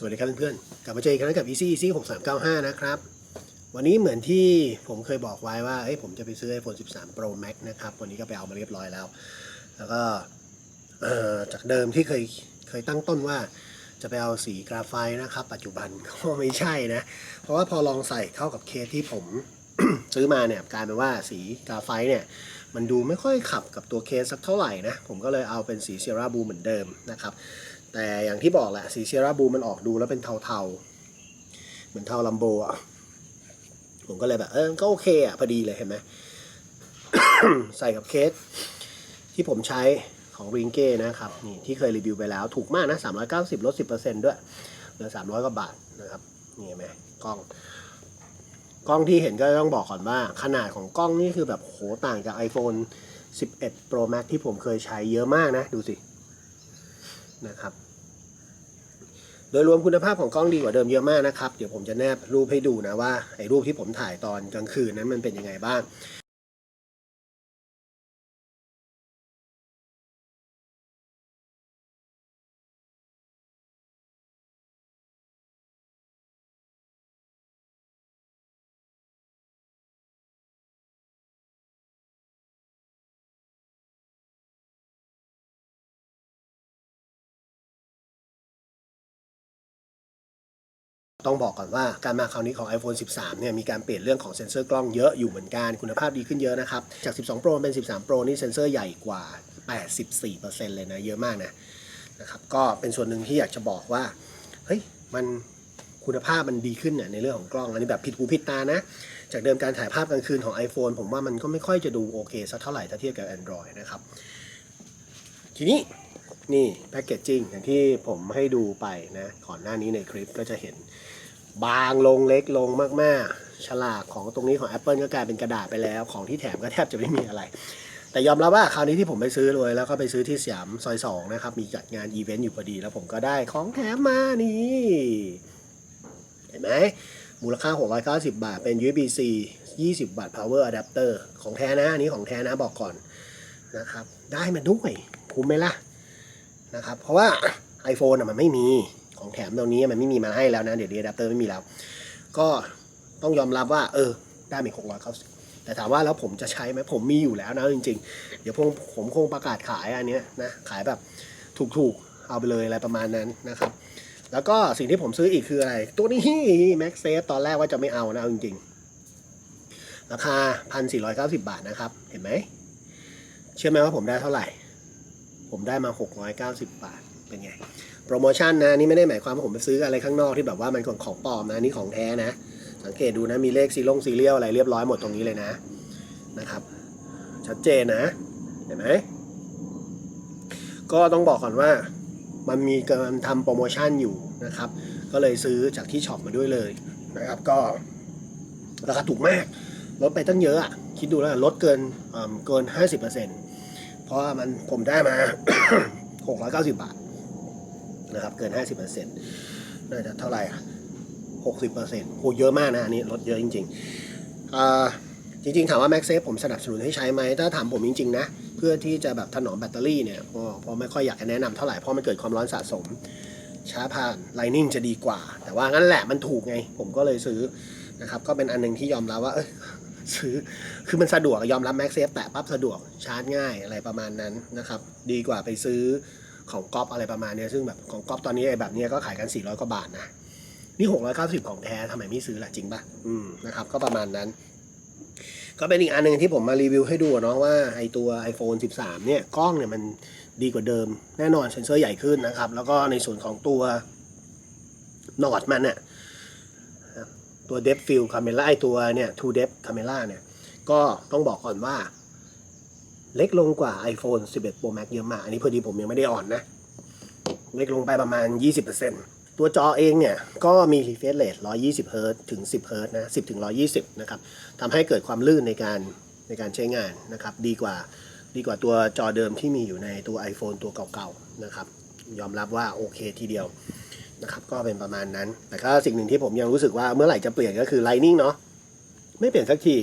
สวัสดีครับเพื่อนๆ กลับมาเจอกันแล้วกับ Easy Easy 6395 นะครับ วันนี้เหมือนที่ผมเคยบอกไว้ว่า เอ้ยผมจะไปซื้อ iPhone 13 Pro Max นะครับ วันนี้ก็ไปเอามาเรียบร้อยแล้ว แล้วก็จากเดิมที่เคยเคยตั้งต้นว่าจะไปเอาสีกราไฟต์นะครับ ปัจจุบันก็ไม่ใช่นะ เพราะว่าพอลองใส่เข้ากับเคสที่ผมซื้อมาเนี่ยกลายเป็นว่าสีกราไฟต์เนี่ย มันดูไม่ค่อยขับกับตัวเคสสักเท่าไหร่นะ ผมก็เลยเอาเป็นสีเซียร่าบูเหมือนเดิมนะครับ แต่อย่างที่บอกแหละสีเซียร่าบูมันออกดูแล้วเป็นเทาๆ เหมือนเทาลัมโบอะ ผมก็เลยแบบ เออ ก็โอเคอะ พอดีเลยเห็นไหม ใส่กับเคส ที่ผมใช้ของริงเก้นะครับ นี่ที่เคยรีวิวไปแล้วถูกมากนะ 390 ลด 10%ด้วยเหลือ 300 กว่าบาทนะครับ นี่เห็นไหมกล้อง กล้องที่เห็นก็ต้องบอกก่อนว่า ขนาดของกล้องนี่คือแบบโหต่างจาก iPhone 11 Pro Max ที่ผมเคยใช้เยอะมากนะ ดูสินะครับ โดยรวมคุณภาพของกล้องดีกว่าเดิมเยอะมากนะครับ เดี๋ยวผมจะแนบรูปให้ดูนะว่าไอ้รูปที่ผมถ่ายตอนกลางคืนนั้นมันเป็นยังไงบ้าง ต้องบอกก่อนว่าการมาคราวนี้ของ iPhone 13 เนี่ยมีการเปลี่ยนเรื่องของเซ็นเซอร์กล้องเยอะอยู่เหมือนกันคุณภาพดีขึ้นเยอะนะครับ จาก 12 Pro เป็น 13 Pro นี่เซ็นเซอร์ใหญ่กว่า 84%เลยนะเยอะมากนะนะครับก็เป็นส่วนหนึ่งที่อยากจะบอกว่าเฮ้ยมันคุณภาพมันดีขึ้นเนี่ยในเรื่องของกล้องอันนี้แบบผิดหูผิดตานะ จากเดิมการถ่ายภาพกลางคืนของ iPhone ผมว่ามันก็ไม่ค่อยจะดูโอเคสักเท่าไหร่ถ้าเทียบกับ Android นะครับ ทีนี้นี่แพคเกจจิ้งอย่างที่ผมให้ดูไปนะก่อนหน้านี้ในคลิปก็จะเห็น บางลงเล็กลงมากๆ ฉลากของตรงนี้ของ Apple ก็กลายเป็นกระดาษไปแล้ว ของที่แถมก็แทบจะไม่มีอะไร แต่ยอมรับว่าคราวนี้ที่ผมไปซื้อเลยแล้วก็ไปซื้อที่สยามซอยสองนะครับ มีจัดงานอีเวนต์อยู่พอดี แล้วผมก็ได้ของแถมมานี่ เห็นไหมมูลค่า 690 บาท เป็น USB-C 20 วัตต์ power adapter ของแท้นะ อันนี้ของแท้นะบอกก่อนนะครับ ได้มาด้วย คุ้มไหมล่ะนะครับ เพราะว่า iPhone อะมันไม่มี ของแถมตรงนี้มันไม่มีมาให้แล้วนะ เดี๋ยวนี้อะแดปเตอร์ไม่มีแล้ว ก็ต้องยอมรับว่า เออ ได้มาหกร้อยเก้าสิบแต่ถามว่าแล้วผมจะใช้ไหมผมมีอยู่แล้วนะจริงๆ เดี๋ยวผมผมคงประกาศขายอันนี้นะขายแบบถูกๆ เอาไปเลยอะไรประมาณนั้นนะครับ แล้วก็สิ่งที่ผมซื้ออีกคืออะไร ตัวนี้ Max Safe ตอนแรกว่าจะไม่เอานะเอาจริงๆ ราคา1,490บาทนะครับ เห็นไหม เชื่อไหมว่าผมได้เท่าไหร่ ผมได้มา690บาท เป็นไง โปรโมชั่นนะนี่ไม่ได้หมายความว่าผมไปซื้ออะไรข้างนอกที่แบบว่ามันของของปลอมนะนี่ของแท้นะ สังเกตดูนะมีเลขซีลงซีเรียลอะไรเรียบร้อยหมดตรงนี้เลยนะนะครับ ชัดเจนนะเห็นไหมก็ต้องบอกก่อนว่ามันมีการทำโปรโมชั่นอยู่นะครับ ก็เลยซื้อจากที่ช็อปมาด้วยเลยนะครับก็ราคาถูกมากลดไปตั้งเยอะอะคิดดูแล้วลดเกินเเกิน 50%เพราะว่ามันผมได้มา 690 บาท นะครับ เกิน 50%น่าจะเท่าไหร่อะ60%โหเยอะมากนะอันนี้ลดเยอะจริงๆอ่าจริงๆ ถามว่า MagSafe ผมสนับสนุนให้ใช้ไหม ถ้าถามผมจริงๆ นะ เพื่อที่จะแบบถนอมแบตเตอรี่เนี่ยก็พอไม่ค่อยอยากจะแนะนำเท่าไหร่ เพราะมันเกิดความร้อนสะสม ช้าผ่าน Lightning จะดีกว่า แต่ว่างั้นแหละมันถูกไง ผมก็เลยซื้อนะครับ ก็เป็นอันหนึงที่ยอมรับว่า เอยซื้อ คือมันสะดวกยอมรับ MagSafe แตะปั๊บสะดวกชาร์จง่ายอะไรประมาณนั้นนะครับ ดีกว่าไปซื้อ ของก๊อปอะไรประมาณเนี้ยซึ่งแบบของก๊อปตอนนี้ไอ้แบบนี้ก็ขายกัน 400 กว่าบาทนะ นี่ 690 ของแท้ทำไมไม่ซื้อล่ะจริงป่ะอืมนะครับ ก็ประมาณนั้น ก็เป็นอีกอันหนึ่งที่ผมมารีวิวให้ดูเนาะว่าไอตัว iPhone 13 เนี่ยกล้องเนี่ยมันดีกว่าเดิม แน่นอนเซนเซอร์ใหญ่ขึ้นนะครับ แล้วก็ในส่วนของตัวนอดมันเนี่ยตัว depth field camera ไอตัวเนี่ย two depth camera เนี่ย ก็ต้องบอกก่อนว่า เล็กลงกว่า iPhone 11 Pro Max เยอะมาก อันนี้พอดีผมยังไม่ได้อ่อนนะ เล็กลงไปประมาณ 20%ตัวจอเองเนี่ย ก็มี refresh rate 120 Hz ถึง 10 Hz นะ 10 ถึง 120 นะครับทำให้เกิดความลื่นในการในการใช้งานนะครับ ดีกว่าดีกว่าตัวจอเดิมที่มีอยู่ในตัว iPhone ตัวเก่าๆนะครับ ยอมรับว่าโอเคทีเดียวนะครับ ก็เป็นประมาณนั้น แต่ก็สิ่งหนึ่งที่ผมยังรู้สึกว่าเมื่อไหร่จะเปลี่ยนก็คือ Lightning เนาะไม่เปลี่ยนสักที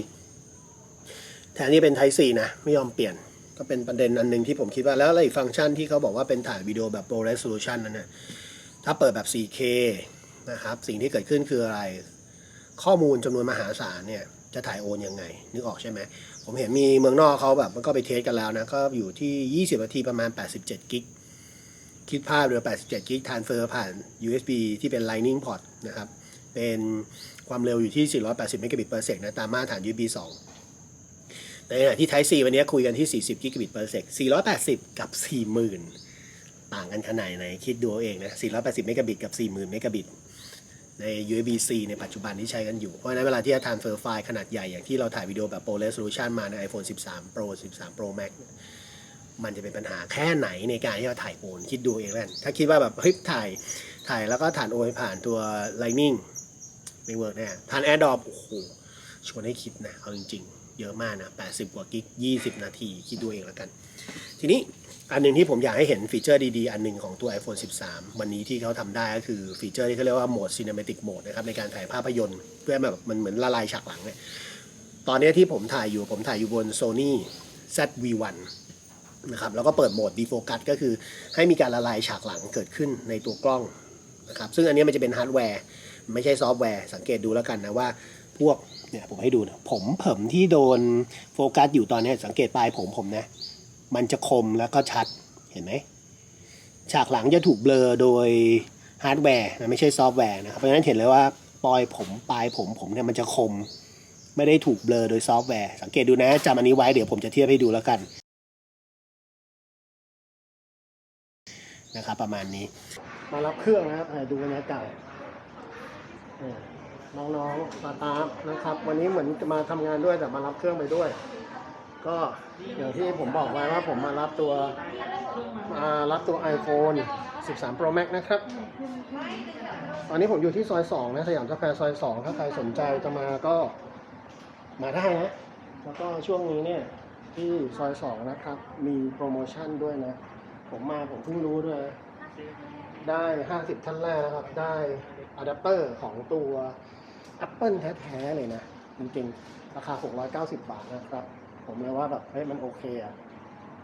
แทนที่เป็น Type C นะไม่ยอมเปลี่ยนก็เป็นประเด็นอันหนึ่งที่ผมคิดว่าแล้วอะไรฟังก์ชันที่เขาบอกว่าเป็นถ่ายวิดีโอแบบ Pro Resolution นั่นนะถ้าเปิดแบบ 4K นะครับสิ่งที่เกิดขึ้นคืออะไร ข้อมูลจำนวนมหาศาลเนี่ยจะถ่ายโอนยังไง นึกออกใช่ไหม ผมเห็นมีเมืองนอกเขาแบบมันก็ไปเทสกันแล้วนะ ก็อยู่ที่ 20 นาทีประมาณ 87 กิก คิดภาพเรือ 87 กิกทานเฟอร์ผ่าน USB ที่เป็น Lightning port นะครับ เป็นความเร็วอยู่ที่ 480 เมกะบิต per sec นะ ตามมาตรฐาน USB 2 ในขณะที่ Type C วันนี้คุยกันที่ 40 กิกะบิต per sec 480 กับ 40,000 ต่างกันขนาดไหน คิดดูเองนะ 480 เมกะบิตกับ 40,000 เมกะบิต ใน USB-C ในปัจจุบันที่ใช้กันอยู่ เพราะฉะนั้นเวลาที่จะ transfer ไฟล์ขนาดใหญ่ อย่างที่เราถ่ายวิดีโอแบบ Pro Resolution มาใน iPhone 13 Pro 13 Pro Max มันจะเป็นปัญหาแค่ไหนในการที่เราถ่ายโอนคิดดูเองแล้วถ้าคิดว่าแบบเฮ้ยถ่ายถ่ายแล้วก็ถ่านโอนผ่านตัว Lightning ไม่เวิร์กแน่ผ่าน AirDrop โอ้โหชวนให้คิดนะ เอาจริง ๆ เยอะมากนะ 80 กว่ากิก 20 นาที คิดดูเองแล้วกัน ทีนี้อันหนึ่งที่ผมอยากให้เห็นฟีเจอร์ดีๆ อันหนึ่งของตัว iPhone 13 วันนี้ที่เขาทำได้ก็คือฟีเจอร์ที่เขาเรียกว่าโหมด Cinematic Mode นะครับในการถ่ายภาพยนตร์เพื่อให้แบบมันเหมือนละลายฉากหลังเนี่ยตอนนี้ที่ผมถ่ายอยู่ผมถ่ายอยู่บน Sony ZV-1 นะครับแล้วก็เปิดโหมด defocus ก็คือให้มีการละลายฉากหลังเกิดขึ้นในตัวกล้องนะครับซึ่งอันนี้มันจะเป็นฮาร์ดแวร์ ไม่ใช่ซอฟต์แวร์ สังเกตดูแล้วกันนะว่าพวก เนี่ยผมให้ดูนะผมผมที่โดนโฟกัสอยู่ตอนนี้สังเกตปลายผมผมนะ มันจะคมแล้วก็ชัดเห็นไหมฉากหลังจะถูกเบลอโดยฮาร์ดแวร์นะไม่ใช่ซอฟต์แวร์นะครับเพราะฉะนั้นเห็นเลยว่าปลอยผมปลายผมผมเนี่ยมันจะคม ไม่ได้ถูกเบลอโดยซอฟต์แวร์ สังเกตดูนะจำอันนี้ไว้เดี๋ยวผมจะเทียบให้ดูแล้วกันนะครับประมาณนี้ มารับเครื่องนะครับดูบรรยากาศ น้องๆมาตามนะครับ วันนี้เหมือนจะมาทำงานด้วยแต่มารับเครื่องไปด้วย ก็อย่างที่ผมบอกไว้ว่าผมมารับตัวมารับตัว iPhone 13 Pro Max นะครับ ตอนนี้ผมอยู่ที่ซอย 2 นะ สยามสแควร์ซอย 2 ถ้าใครสนใจจะมาก็มาได้นะ แล้วก็ช่วงนี้เนี่ยที่ซอย 2 นะครับ มีโปรโมชั่นด้วยนะ ผมมาผมเพิ่งรู้ด้วยนะได้ 50 ท่านแรกนะครับ ได้อะแดปเตอร์ของตัว Apple แท้ๆเลยนะ จริงๆ ราคา 690 บาทนะครับ ผมเลยว่าแบบเฮ้ยมันโอเคอะ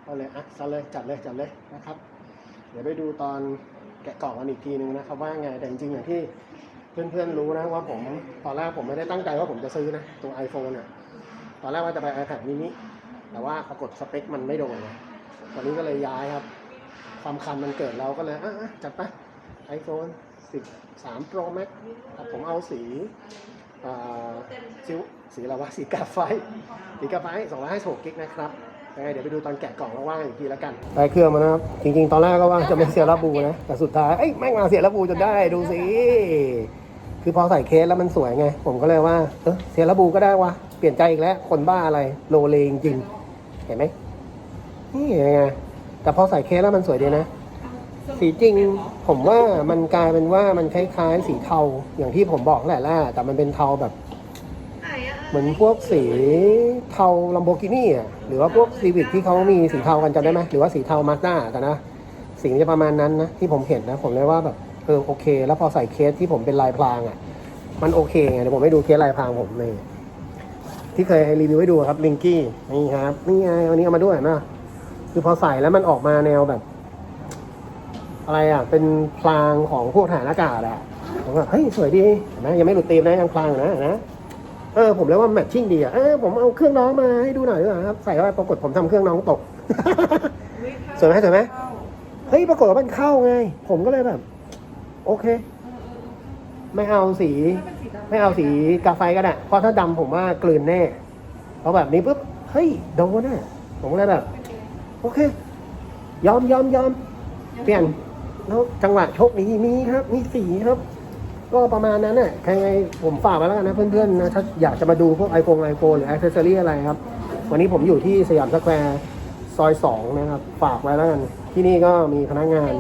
ก็เลยอะจัดเลยจัดเลยจัดเลยนะครับ เดี๋ยวไปดูตอนแกะกล่องกันอีกทีนึงนะครับ ว่าไงแต่จริงๆอย่างที่เพื่อนๆรู้นะว่าผมตอนแรกผมไม่ได้ตั้งใจว่าผมจะซื้อนะตัว iPhone อะตอนแรกว่าจะไป iPad mini แต่ว่าปรากฏสเปคมันไม่โดนเลยตอนนี้ก็เลยย้ายครับ ความคันมันเกิดเราก็เลยอะอะจัดไป iPhone 13 Pro Max ครับผมเอาสีซิวสีอะไรวะสีกาไฟสีกาไฟ256กิกนะครับยังไงเดี๋ยวไปดูตอนแกะกล่องแล้วว่างอีกทีแล้วกันได้เครื่องมานะครับ จริงๆ ตอนแรกก็ว่าจะเป็นเซียร่าบูนะ แต่สุดท้ายเอ้ยแม่งมาเซียร่าบูจนได้ดูสิ คือพอใส่เคสแล้วมันสวยไง ผมก็เลยว่า เออเซียร่าบูก็ได้วะ เปลี่ยนใจอีกแล้ว คนบ้าอะไรโลเลจริงๆเห็นไหมนี่ยังไงแต่พอใส่เคสแล้วมันสวยดีนะ สีจริงผมว่ามันกลายเป็นว่ามันคล้ายๆ สีเทาอย่างที่ผมบอกแหละแหละแต่มันเป็นเทาแบบ เหมือนพวกสีเทาลัมโบกินี่อะหรือว่าพวกซีวิ c ที่เขามีสีเทากันจำได้ไหมหรือว่าสีเทามาสด้ากันนะสีจะประมาณนั้นนะที่ผมเห็นนะ ผมเลยว่าแบบเออโอเค แล้วพอใส่เคสที่ผมเป็นลายพรางอะ มันโอเคไงเดี๋ยวผมให้ดูเคสลายพรางผมเลย ที่เคยรีวิวให้ดูครับลิงกี้นี่ครับนี่ไงวันนี้เอามาด้วยนะคือพอใส่แล้วมันออกมาแนวแบบ อะไรอะ เป็นพรางของพวกฐานอากาศอะผมก็เฮ้ยสวยดีเห็นไหมยังไม่หลุดตีมนะยังพรางอยู่นะนะเออผมเลยว่าแมทชิ่งดีอะเออผมเอาเครื่องน้องมาให้ดูหน่อยดีกว่าครับใส่เข้าไปปรากฏผมทำเครื่องน้องตกสวยไหมสวยไหมเฮ้ยปรากฏว่ามันเข้าไง ผมก็เลยแบบ โอเค ไม่เอาสี ไม่เอาสีกาไฟก็ได้เพราะถ้าดำผมว่ากลืนแน่เพราะแบบนี้ปุ๊บเฮ้ยโดนน่ะผมก็เลยแบบ โอเค ยอมยอมยอมเปลี่ยน แล้วจังหวะโชคดีมีครับมีสีครับ ก็ประมาณนั้นน่ะใครๆผมฝากไว้แล้วกันนะเพื่อนๆนะถ้าอยากจะมาดูพวก iPhone iPhone หรืออ c e s s o r y อะไรครับ วันนี้ผมอยู่ที่สยามสแควร์ซอย2นะครับ ฝากไว้แล้วกันที่นี่ก็มีพนักงาน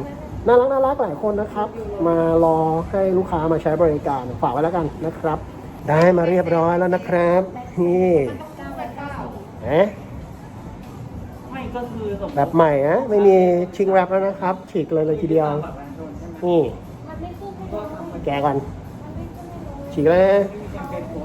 น่ารักน่ารักหลายคนนะครับ มารอให้ลูกค้ามาใช้บริการฝากไว้แล้วกันนะครับ ได้มาเรียบร้อยแล้วนะครับนี่เอ๊ะ ก็คือสมมติแบบใหม่นะไม่มีชิงแรปแล้วนะครับ ฉีกเลยเลยทีเดียว บัตรประชาชนใช่ไหมนี่ก็ทำมันแกะก่อนฉีกเลยนะไม่มีแคมเปญโค้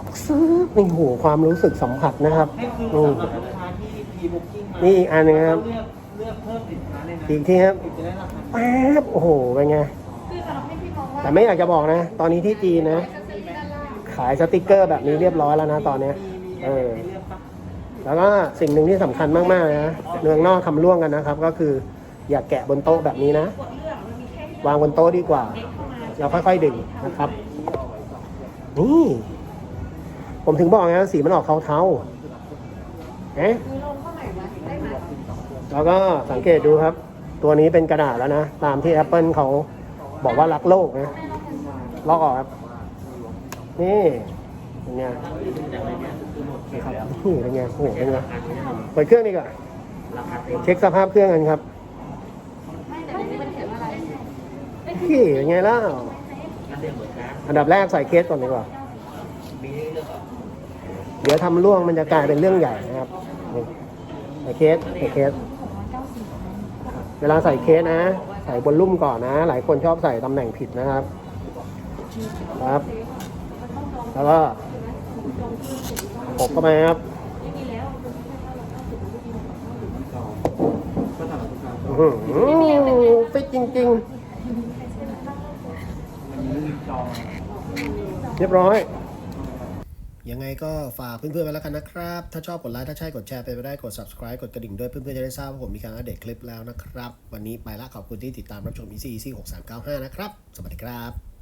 ดซื้อนี่โหความรู้สึกสัมผัสนะครับให้คืออืมสำหรับลูกค้าที่พรีบุ๊กิ้งมานี่อีกอันหนึงครับ เลือกเลือกเพิ่มสินค้าเลยนะอีกทีครับถึงจะได้ราคาแป๊บโอ้โหเป็นไง คือสำหรับพี่พี่มองว่าแต่ไม่อยากจะบอกนะ ตอนนี้ที่จีนนะขายสติกเกอร์แบบนี้เรียบร้อยแล้วนะตอนเนี้ยเออในเรื่องปะ แล้วก็สิ่งหนึ่งที่สำคัญมากๆนะเนืองนอกทำร่วงกันนะครับ ก็คืออย่าแกะบนโต๊ะแบบนี้นะ วางบนโต๊ะดีกว่าเล็กเข้ามาเราค่อยๆดึงนะครับ นี่ ผมถึงบอกไงว่าสีมันออกเทาๆเอ๊ะคือลงเข้าใหม่วะแล้วก็สังเกตดูครับ ตัวนี้เป็นกระดาษแล้วนะ ตามที่ Apple เขาบอกว่ารักโลกนะลอกออกครับ นี่เป็น ไงนะครับนี่เป็นไงโอ้โหเป็นไงเปิดเครื่องดีกว่าเช็คสภาพเครื่องกันครับไม่แต่ในนี้มันเขียนว่าอะไรนี่เป็นไงล่ะอันดับแรกใส่เคสก่อนดีกว่าเดี๋ยวทำร่วงมันจะกลายเป็นเรื่องใหญ่นะครับนี่ใส่เคสใส่เคส เวลาใส่เคสนะ ใส่บนลุ่มก่อนนะ หลายคนชอบใส่ตำแหน่งผิดนะครับ ครับ แล้วก็ ปกเข้าไปครับอื้อหือฟิตจริง ๆ เรียบร้อย ยังไงก็ฝากเพื่อนๆไว้แล้วกันนะครับ ถ้าชอบกดไลค์ ถ้าใช่กดแชร์ไปไม่ได้กด subscribe กดกระดิ่งด้วยเพื่อนๆจะได้ทราบว่าผมมีการอัปเดตคลิปแล้วนะครับ วันนี้ไปละขอบคุณที่ติดตามรับชม EC EC 6395 นะครับ สวัสดีครับ